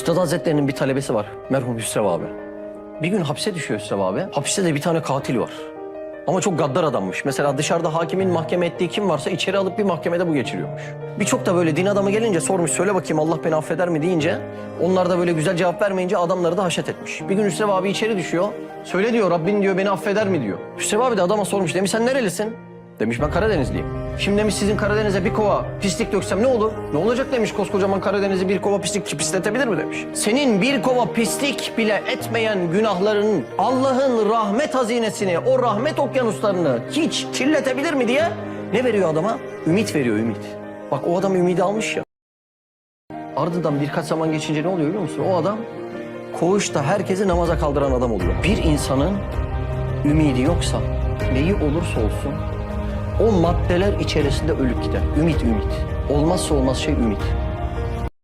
Üstad Hazretleri'nin bir talebesi var. Merhum Hüsrev abi. Bir gün hapse düşüyor Hüsrev abi. Hapiste de bir tane katil var. Ama çok gaddar adammış. Mesela dışarıda hakimin mahkeme ettiği kim varsa içeri alıp bir mahkemede bu geçiriyormuş. Birçok da böyle din adamı gelince sormuş söyle bakayım Allah beni affeder mi deyince onlar da böyle güzel cevap vermeyince adamları da haşet etmiş. Bir gün Hüsrev abi içeri düşüyor. Söyle diyor Rabbin diyor beni affeder mi diyor. Hüsrev abi de adama sormuş demiş sen nerelisin? Demiş ben Karadenizliyim. Şimdi demiş sizin Karadeniz'e bir kova pislik döksem ne olur? Ne olacak demiş koskocaman Karadeniz'i bir kova pislik pisletebilir mi demiş. Senin bir kova pislik bile etmeyen günahların Allah'ın rahmet hazinesini, o rahmet okyanuslarını hiç kirletebilir mi diye ne veriyor adama? Ümit veriyor ümit. Bak o adam ümidi almış ya. Ardından birkaç zaman geçince ne oluyor biliyor musun? O adam koğuşta herkesi namaza kaldıran adam oluyor. Bir insanın ümidi yoksa neyi olursa olsun o maddeler içerisinde ölüp gider. Ümit ümit. Olmazsa olmaz şey ümit.